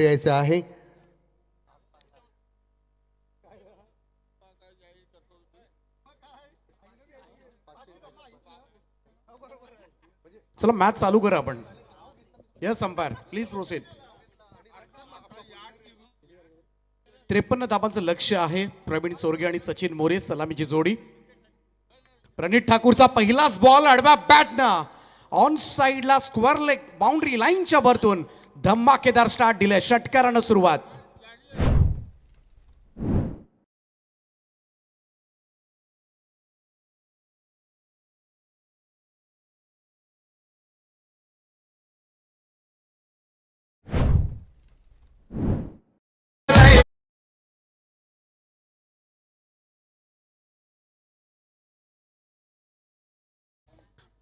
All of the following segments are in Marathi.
यायचं आहे. चला मॅच चालू करा आपण. यस अंपायर प्लीज प्रोसेड त्रेपन्न धाबांचं लक्ष आहे प्रवीण चोरगे आणि सचिन मोरे सलामीची जोडी. प्रणित ठाकूरचा पहिलाच बॉल आडव्या बॅटना ऑन साइडला स्क्वेअर लेग बाउंड्री लाईनच्या भरतून धम्माकेदार स्टार्ट दिले षटकारानं सुरुवात.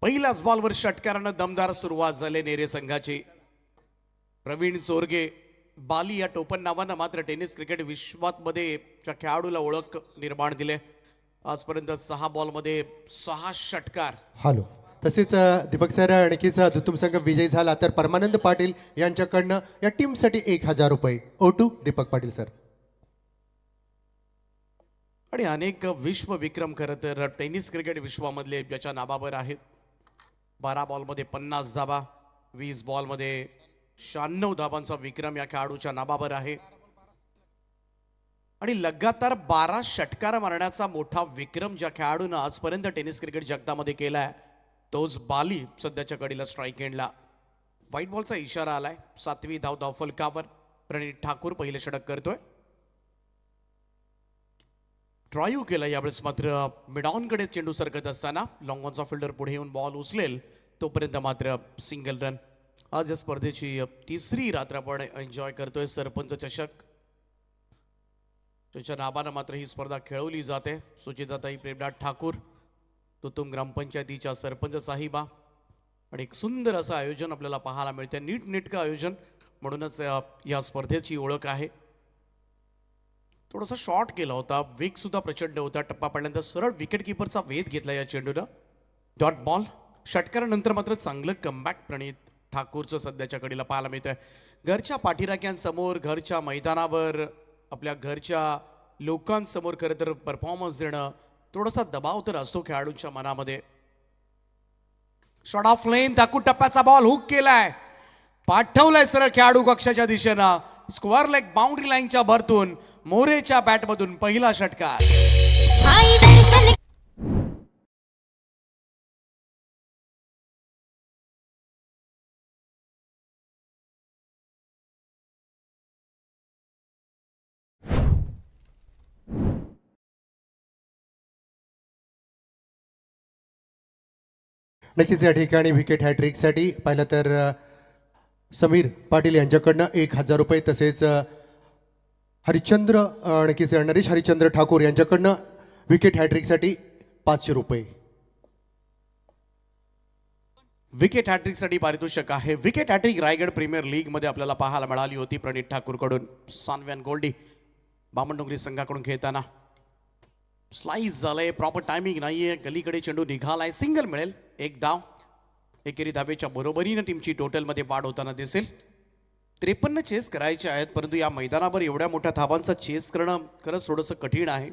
पहिल्याच बॉलवर षटकारानं दमदार सुरुवात झाली नेरे संघाची. प्रवीण चोरगे बाली या टोपण नावानं मात्र टेनिस क्रिकेट विश्वात मध्ये च्या खेळाडूला ओळख निर्माण दिले. आजपर्यंत सहा बॉलमध्ये सहा षटकार. हॅलो. तसेच दीपक सर आणखीच अ, दुतुम संघ विजयी झाला तर परमानंद पाटील यांच्याकडनं या टीमसाठी एक हजार रुपये. O two Deepak Patil sir. आणि अनेक विश्व विक्रम खरं तर टेनिस क्रिकेट विश्वामधले ज्याच्या नावावर आहेत. बारा बॉलमध्ये पन्नास धाबा वीस बॉलमध्ये शहाण्णव धाबांचा विक्रम या खेळाडूच्या नाबावर आहे. आणि लगातार बारा षटकार मारण्याचा मोठा विक्रम ज्या खेळाडूनं आजपर्यंत टेनिस क्रिकेट जगतामध्ये केलाय तोच बाली सध्याच्या कडीला स्ट्राईक एंडला व्हाईट बॉलचा इशारा आलाय. सातवी धाव धाव फलकावर प्रणित ठाकूर पहिले षटक करतोय. ड्राईव्ह केला यावेळेस मात्र मिडॉनकडे चेंडू सरकत असताना लॉंगॉनचा फिल्डर पुढे येऊन बॉल उचलेल तोपर्यंत मात्र सिंगल रन आज या स्पर्धेची तिसरी रात्र आपण एन्जॉय करतोय. सरपंच चषक. त्याच्या नावानं मात्र ही स्पर्धा खेळवली जाते. सुचिताताई प्रेमनाथ ठाकूर तुतुम ग्रामपंचायतीच्या सरपंच साहिबा. आणि एक सुंदर असं आयोजन आपल्याला पाहायला मिळते नीटनेटकं आयोजन म्हणूनच या स्पर्धेची ओळख आहे. थोडासा शॉर्ट केला होता. वेग सुद्धा प्रचंड होता. टप्पा पडल्यानंतर सरळ विकेटकीपरचा वेध घेतला या चेंडूनं. डॉट बॉल षटकारानंतर मात्र चांगलं कमबॅक प्रणित ठाकूरचं सध्याच्या कडीला पाहायला मिळतंय. घरच्या पाठीराख्यांसमोर घरच्या मैदानावर आपल्या घरच्या लोकांसमोर खरं तर परफॉर्मन्स देणं थोडासा दबाव तर असतो खेळाडूंच्या मनामध्ये. शॉट ऑफ लेन दाकू टप्प्याचा बॉल हुक केलाय. पाठवलाय सरळ खेळाडू कक्षाच्या दिशेनं. स्क्वेअर लेग बाउंड्री लाईनच्या भरतून मोरेच्या बॅटमधून पहिला षटकार. नक्कीच या ठिकाणी विकेट हॅट्रिकसाठी पाहिलं तर समीर पाटील यांच्याकडनं एक हजार रुपये तसेच हरिश्चंद्र नक्कीच नरेश हरिश्चंद्र ठाकूर यांच्याकडनं विकेट हॅट्रिकसाठी पाचशे रुपये. विकेट हॅट्रिकसाठी पारितोषिक आहे. विकेट हॅट्रिक रायगड प्रीमियर लीगमध्ये आपल्याला पाहायला मिळाली होती प्रणित ठाकूरकडून. सानव्यान गोल्डी बामणडोंगरी संघाकडून खेळताना स्लाईस झालंय प्रॉपर टायमिंग नाहीये. गलीकडे चेंडू निघालाय. सिंगल मिळेल. एक धाव एकेरी धावेच्या बरोबरीनं टीमची टोटलमध्ये वाढ होताना दिसेल. त्रेपन्न चेस करायचे आहेत परंतु या मैदानावर एवढ्या मोठ्या धावांचा चेस करणं खरंच थोडंसं कठीण आहे.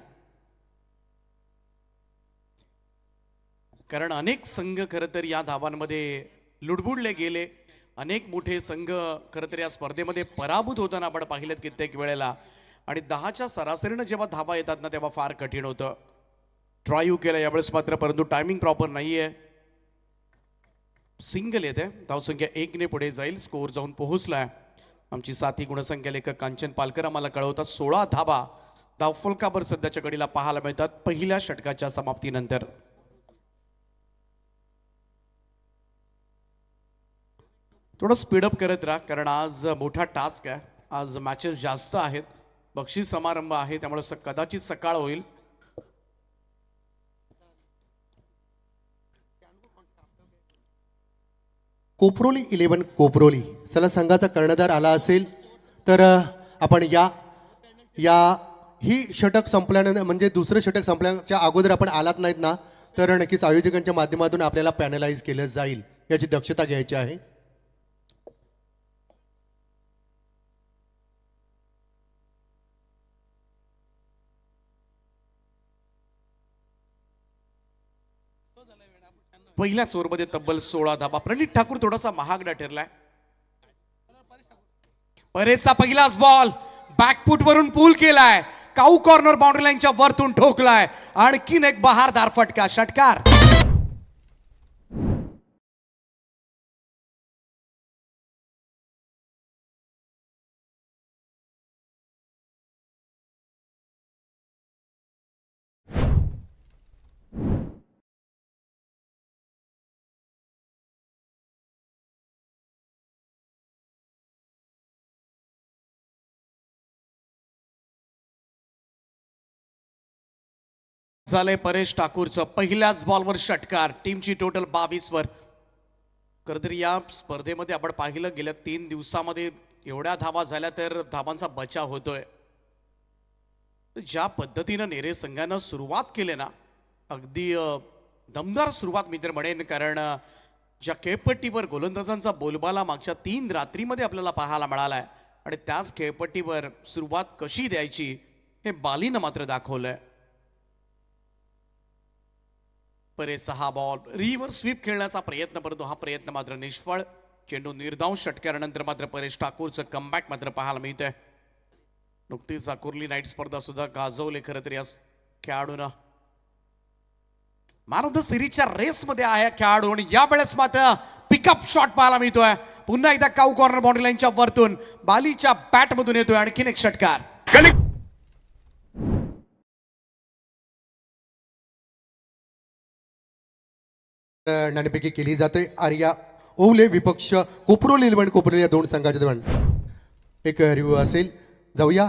कारण अनेक संघ खरं तर या धावांमध्ये लुडबुडले गेले. अनेक मोठे संघ खरं तर या स्पर्धेमध्ये पराभूत होताना आपण पाहिलेत कित्येक वेळेला. आणि दहाच्या सरासरीनं जेव्हा धावा येतात ना तेव्हा फार कठीण होतं. ड्राईव्ह केलं यावेळेस मात्र परंतु टायमिंग प्रॉपर नाही आहे सिंगल येते. धावसंख्या एकने पुढे जाईल. स्कोअर जाऊन पोहोचलाय. आमची साथी गुणसंख्या लेखक कांचन पालकर आम्हाला कळवतात. सोळा धाबा धावफलकावर सध्याच्या कडीला पाहायला मिळतात. पहिल्या षटकाच्या समाप्तीनंतर. थोडं स्पीडअप करत राहा कारण आज मोठा टास्क आहे. आज मॅचेस जास्त आहेत. बक्षीस समारंभ आहे. त्यामुळे स- कदाचित सकाळ होईल. कोपरोली इलेवन कोपरोली. चला संघाचा कर्णधार आला असेल तर आपण या या ही षटक संपल्यानंतर म्हणजे दुसरं षटक संपल्याच्या अगोदर आपण आलात नाहीत ना तर नक्कीच आयोजकांच्या माध्यमातून आपल्याला पॅनलाइज केलं जाईल याची दक्षता घ्यायची आहे. पहिल्याच ओव्हरमध्ये तब्बल सोळा धाबा. प्रणित ठाकूर थोडासा महागडा ठरलाय. परेचा पहिलाच बॉल बॅकफूट वरून पूल केलाय काऊ कॉर्नर बाउंड्री लाईनच्या वरतून ठोकलाय. आणखीन एक बहारदार फटका षटकार. झालंय परेश ठाकूरचं पहिल्याच बॉलवर षटकार. टीमची टोटल बावीसवर. खरं तर या स्पर्धेमध्ये आपण पाहिलं गेल्या तीन दिवसामध्ये एवढ्या धावा झाल्या तर धावांचा बचाव होतोय. ज्या पद्धतीनं नेरे संघानं सुरुवात केली ना अगदी दमदार सुरुवात मी तर म्हणेन कारण ज्या खेळपट्टीवर गोलंदाजांचा बोलबाला मागच्या तीन रात्रीमध्ये आपल्याला पाहायला मिळालाय आणि त्याच खेळपट्टीवर सुरुवात कशी द्यायची हे बालीनं मात्र दाखवलंय. परे सहा बॉल रिव्हर स्वीप खेळण्याचा प्रयत्न परंतु हा प्रयत्न मात्र निष्फळ. चेंडू निर्धाव षटकारानंतर मात्र परेश ठाकूरचं कमबॅक मात्र पाहायला मिळतंय. नुकतीच अकुर्ली नाईट स्पर्धा सुद्धा गाजवले खरं तर या खेळाडूनं. मॅन ऑफ द सिरीजच्या रेसमध्ये आहे खेळाडू आणि यावेळेस मात्र पिकअप शॉट पाहायला मिळतोय. पुन्हा एकदा काऊ कॉर्नर बाउंड्री लाईनच्या वरतून बालीच्या बॅटमधून येतोय आणखीन एक षटकार. नाणेपैकी केली जाते. आर्या ओवले विपक्ष कोपरोली इलेव्हन कोपरोली या दोन संघाच्या दरम्यान एक रिव्ह्यू असेल. जाऊया.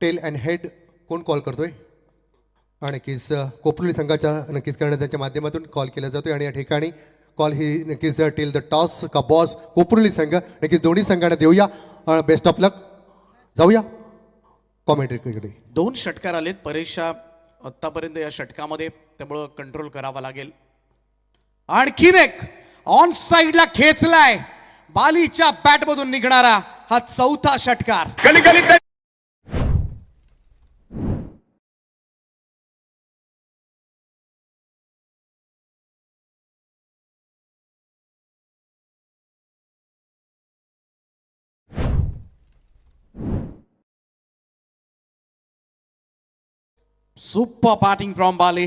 टेल अँड हेड कोण कॉल करतोय? नक्कीच कोपरोली संघाच्या नक्कीच कारण त्यांच्या माध्यमातून कॉल केला जातोय आणि या ठिकाणी कॉल ही नक्कीच टेल द टॉस का बॉस कोपरोली संघ. नक्कीच दोन्ही संघांना देऊया. बेस्ट ऑफ लक जाऊया. कॉमेंट्रीकडे दोन षटकार आलेत. परेशा आत्तापर्यंत या षटकामध्ये त्यामुळं कंट्रोल करावा लागेल. आणखीन एक ऑन साइडला खेचलाय. बालीच्या बॅटमधून निघणारा हा चौथा षटकार. सुपर बॅटिंग फ्रॉम बाली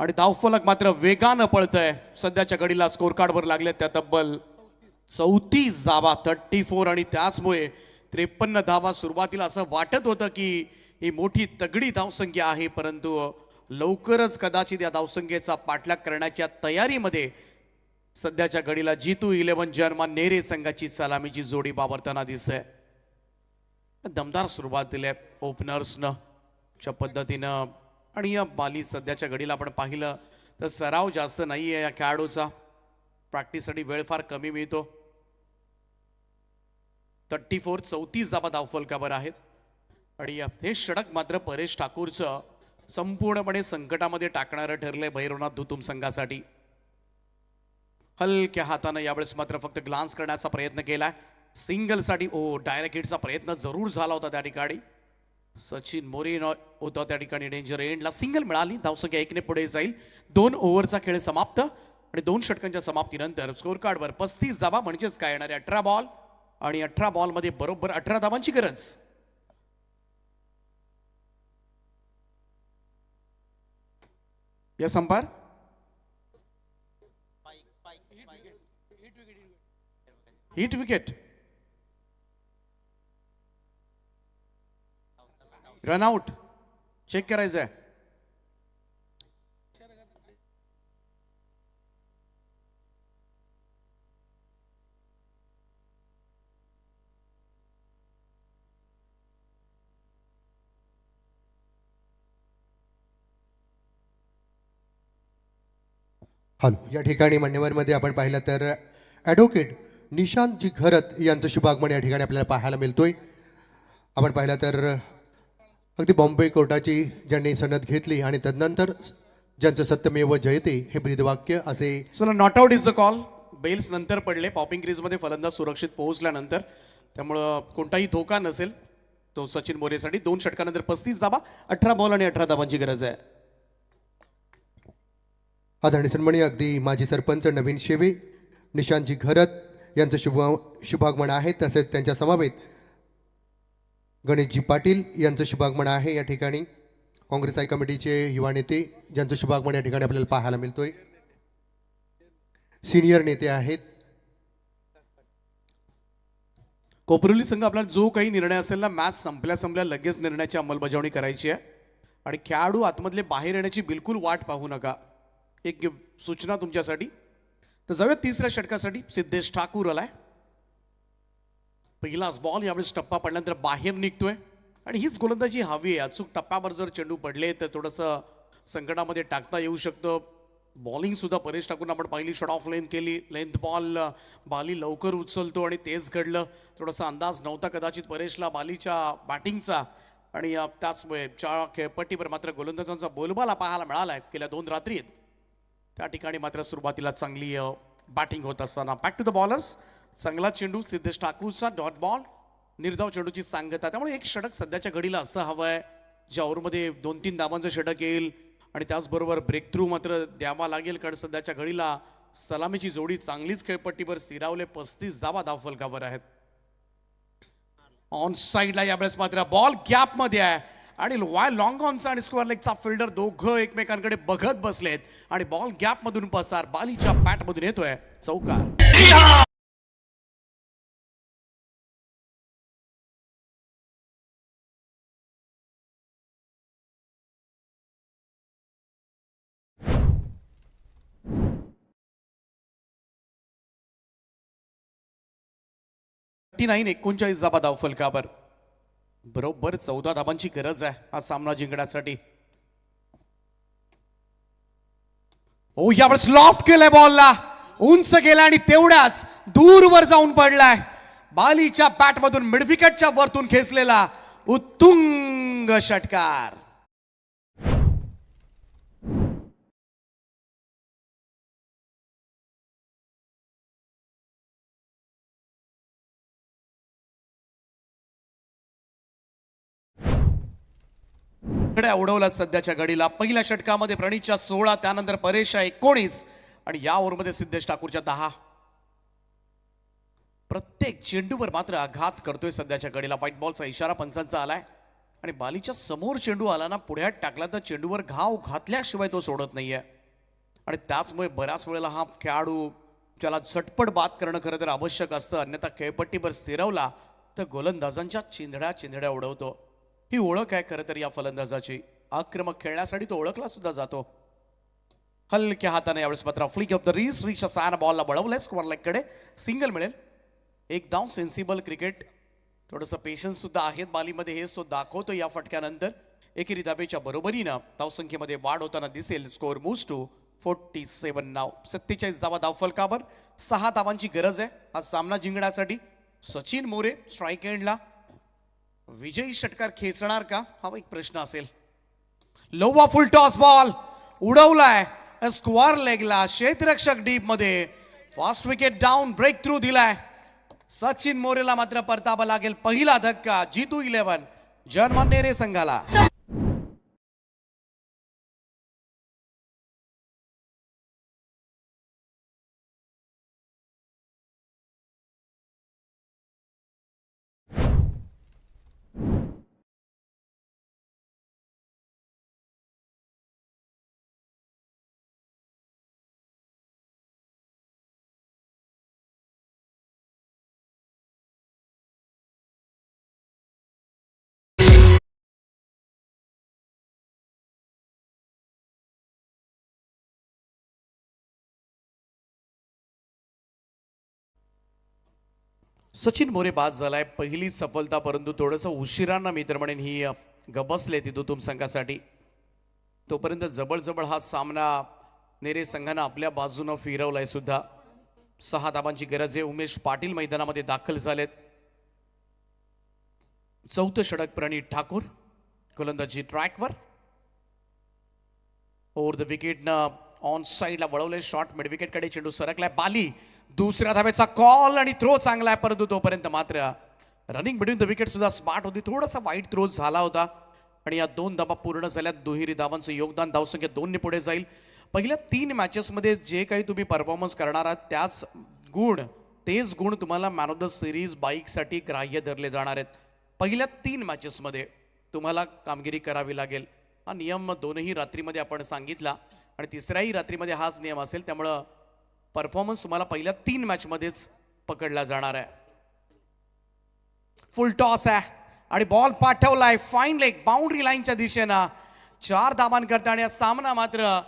आणि धावफलक मात्र वेगानं पळतंय. सध्याच्या घडीला स्कोर कार्डवर लागले त्या तब्बल चौतीस धावा थर्टी फोर आणि त्याचमुळे त्रेपन्न धावा सुरुवातीला असं वाटत होतं की ही मोठी तगडी धावसंख्या आहे परंतु लवकरच कदाचित या धावसंख्येचा पाठलाग करण्याच्या तयारीमध्ये सध्याच्या घडीला जितू इलेव्हन जर्मन नेरे संघाची सलामीची जोडी बाबरताना दिसते दमदार सुरुवात दिली ओपनर्सनं. च्या पद्धतीनं आणि या बाली सध्याच्या घडीला आपण पाहिलं तर सराव जास्त नाही आहे या खेळाडूचा. प्रॅक्टिससाठी वेळ फार कमी मिळतो. थर्टी फोर चौतीस धाबा धावफलकावर आहेत. आणि हे षडक मात्र परेश ठाकूरचं संपूर्णपणे संकटामध्ये टाकणारं ठरलंय भैरवनाथ धुतुम संघासाठी. हलक्या हातानं यावेळेस मात्र फक्त ग्लान्स करण्याचा प्रयत्न केलाय. सिंगलसाठी ओ डायरेक्ट हिटचा प्रयत्न जरूर झाला होता त्या ठिकाणी. सचिन मोरे होता त्या ठिकाणी डेंजर एंडला सिंगल मिळाली. धावसंख्या एकने पुढे जाईल. दोन ओव्हरचा खेळ समाप्त. आणि दोन षटकांच्या समाप्तीनंतर स्कोर कार्डवर पस्तीस धावा म्हणजेच काय? येणारे अठरा बॉल आणि अठरा बॉलमध्ये बरोबर अठरा धावांची गरज. या संपार hit wicket run out check करायचं आहे हॅलो या ठिकाणी मान्यवरमध्ये आपण पाहिलं तर ॲडव्होकेट निशांतजी घरत यांचं शुभागमन या ठिकाणी आपल्याला पाहायला मिळतोय. आपण पाहिलं तर अगदी बॉम्बे कोर्टाची ज्यांनी सनद घेतली आणि तदनंतर ज्यांचं सत्यमेव जयते हे ब्रीदवाक्य असे चला not out is the call bells नंतर पडले. पॉपिंग क्रीजमध्ये फलंदाज सुरक्षित पोहोचल्यानंतर त्यामुळं कोणताही धोका नसेल तो सचिन मोरेसाठी. दोन षटकानंतर पस्तीस धाबा अठरा बॉल आणि अठरा धाबांची गरज आहे. आदरणीय सन्माननीय अगदी माजी सरपंच नवीन शेवे निशांतजी घरत यांचं शुभ शुभागमन आहे. तसेच त्यांच्या समवेत गणेशजी पाटील यांचं शुभागमन आहे या ठिकाणी. काँग्रेस हाय कमिटीचे युवा नेते ज्यांचं शुभागमन या ठिकाणी आपल्याला पाहायला मिळतोय. सिनियर नेते आहेत. कोपरोली संघ आपला जो काही निर्णय असेल ना मॅच संपल्या संपल्या लगेच निर्णयाची अंमलबजावणी करायची आहे. आणि खेळाडू आतमधले बाहेर येण्याची बिलकुल वाट पाहू नका. एक सूचना तुमच्यासाठी. तर जाऊया तिसऱ्या षटकासाठी. सिद्धेश ठाकूर आलाय. पहिलाच बॉल यावेळेस टप्पा पडल्यानंतर बाहेर निघतोय. आणि हीच गोलंदाजी हवी आहे. अचूक टप्प्यावर जर चेंडू पडले तर थोडंसं संकटामध्ये टाकता येऊ शकतं. बॉलिंगसुद्धा परेश टाकून आपण पहिली. शॉट ऑफ लेंथ केली. लेंथ बॉल बाली लवकर उचलतो आणि तेच घडलं. थोडासा अंदाज नव्हता कदाचित परेशला बालीच्या बॅटिंगचा आणि त्याचमुळे च्या खेळपट्टीवर मात्र गोलंदाजांचा बोलबाला पाहायला मिळाला आहे. गेल्या दोन रात्रीत. त्या ठिकाणी मात्र सुरुवातीला चांगली बॅटिंग होत असताना. बॅक टू द बॉलर्स चांगला चेंडू सिद्धेश ठाकूरचा डॉट बॉल निर्धाव चेंडूची सांगता. त्यामुळे एक षटक सध्याच्या घडीला असं हवं आहे ज्या ओव्हरमध्ये दोन तीन धावांचं षटक येईल आणि त्याचबरोबर ब्रेक थ्रू मात्र द्यावा लागेल कारण सध्याच्या घडीला सलामीची जोडी चांगलीच खेळपट्टीवर स्थिरावले पस्तीस धावा धावफलकावर आहेत. ऑन साईडला यावेळेस मात्र बॉल गॅपमध्ये आहे. आणि वाय लॉंग ऑनचा आणि स्क्वेअर लेगचा फिल्डर दोघं एकमेकांकडे बघत बसलेत. आणि बॉल गॅप मधून पसार बालीच्या बॅट मधून येतोय. चौकार. नाईन एकोणचाळीस धाबा धाव बरोबर चौदा धाबांची गरज आहे हा सामना जिंकण्यासाठी. ओ यावेळेस लॉफ्ट केलाय बॉलला उंच गेला आणि तेवढ्याच दूरवर जाऊन पडलाय. बालीच्या बॅटमधून मिडविकेटच्या वरतून खेचलेला उत्तुंग षटकार. कडे उडवल्यात सध्याच्या घडीला. पहिल्या षटकामध्ये प्रणीतच्या सोळा त्यानंतर परेशच्या एकोणीस आणि या ओव्हरमध्ये सिद्धेश ठाकूरच्या दहा. प्रत्येक चेंडूवर मात्र आघात करतोय सध्याच्या घडीला. व्हाईट बॉलचा इशारा पंचांचा आलाय. आणि बालीच्या समोर चेंडू आला ना पुढ्यात टाकला तर चेंडूवर घाव घातल्याशिवाय तो सोडत नाहीये. आणि त्याचमुळे बऱ्याच वेळेला हा खेळाडू त्याला झटपट बाद करणं खरं तर आवश्यक असतं अन्यथा खेळपट्टीवर स्थिरवला तर गोलंदाजांच्या चिंधड्या चिंधड्या उडवतो. ही ओळख आहे खरं तर या फलंदाजाची. आक्रमक खेळण्यासाठी तो ओळखला सुद्धा जातो. हलक्या हाताने यावेळेस मात्र फ्लिक ऑफ द रीस रिक्षा सहा बॉलला बळवलंय. स्क्वेअर लेगकडे सिंगल मिळेल. एकदम सेन्सिबल क्रिकेट थोडंसं पेशन्स सुद्धा आहेत बालीमध्ये. हेच तो दाखवतो या फटक्यानंतर. एकेरी धाबेच्या बरोबरीनं धावसंख्येमध्ये वाढ होताना दिसेल. Score moves to forty seven नाव सत्तेचाळीस धावा धावफलकावर सहा धावांची गरज आहे. हा सामना जिंकण्यासाठी सचिन मोरे स्ट्राईक एंडला विजयी षटकार खेचणार का? हा एक प्रश्न असेल. लोवा फुल टॉस बॉल उडवलाय स्क्वार लेगला क्षेत्ररक्षक डीपमध्ये. Fast wicket down break through दिलाय. सचिन मोरेला मात्र परतावा लागेल पहिला धक्का जितू इलेव्हन जर्मन नेरे संघाला. सचिन मोरे बाद झालाय पहिली सफलता परंतु थोडंसं उशिरांना मी तर म्हणेन ही गबसले तिथून तुम संघासाठी. तोपर्यंत जवळजवळ हा सामना नेरे संघानं आपल्या बाजूनं फिरवलाय सुद्धा. सहा धाबांची गरज आहे. उमेश पाटील मैदानामध्ये दाखल झालेत. चौथं षडक प्रणीत ठाकूर गोलंदाजी ट्रॅकवर. ओव्हर द विकेटनं ऑन साईडला वळवले शॉट. मिड विकेटकडे चेंडू सरकलाय. बाली दुसऱ्या धाब्याचा कॉल आणि थ्रो चांगला आहे. परंतु तोपर्यंत मात्र रनिंग बिटवीन द विकेट सुद्धा स्मार्ट होती. थोडासा वाईट थ्रो झाला होता. आणि या दोन धाबा पूर्ण झाल्यात. दुहेरी धावांचं योगदान धावसंख्या दोनने पुढे जाईल. पहिल्या तीन मॅचेसमध्ये जे काही तुम्ही परफॉर्मन्स करणार आहात त्याच गुण तेच गुण तुम्हाला मॅन ऑफ द सिरीज बाईकसाठी ग्राह्य धरले जाणार आहेत. पहिल्या तीन मॅचेसमध्ये तुम्हाला कामगिरी करावी लागेल. हा नियम दोनही रात्रीमध्ये आपण सांगितला. आणि तिसऱ्याही रात्रीमध्ये हाच नियम असेल. त्यामुळं परफॉर्मन्स तुम्हाला पहिल्या तीन मॅचमध्येच पकडला जाणार आहे. फुल टॉस आहे. आणि बॉल पाठवलाय. फाईन लेग बाउंड्री लाईनच्या दिशेनं चार धावांकरता आणि सामना मात्र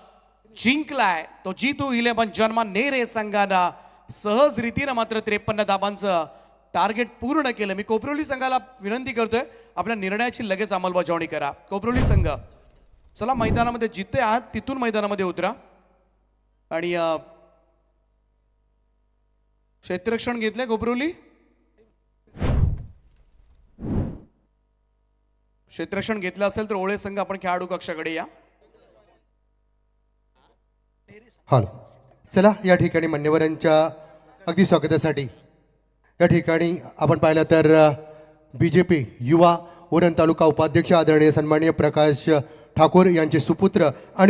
जिंकलाय. तो जितू इलेव्हन जन्मा नेरे संघानं सहज रीतीनं मात्र त्रेपन्न धाबांचं टार्गेट पूर्ण केलं. मी कोपरोली संघाला विनंती करतोय आपल्या निर्णयाची लगेच अंमलबजावणी करा. कोपरोली संघ चला मैदानामध्ये जिथे आहात तिथून मैदानामध्ये उतरा. आणि क्षेत्ररक्षण घेतलंय कोपरोली क्षेत्ररक्षण घेतलं असेल तर ओळे संघ आपण खेळाडू कक्षाकडे या. हॅलो. चला या ठिकाणी मान्यवरांच्या अगदी स्वागतासाठी. या ठिकाणी आपण पाहिलं तर बी जे पी युवा उरण तालुका उपाध्यक्ष आदरणीय सन्माननीय प्रकाश ठाकूर यांचे सुपुत्र आणि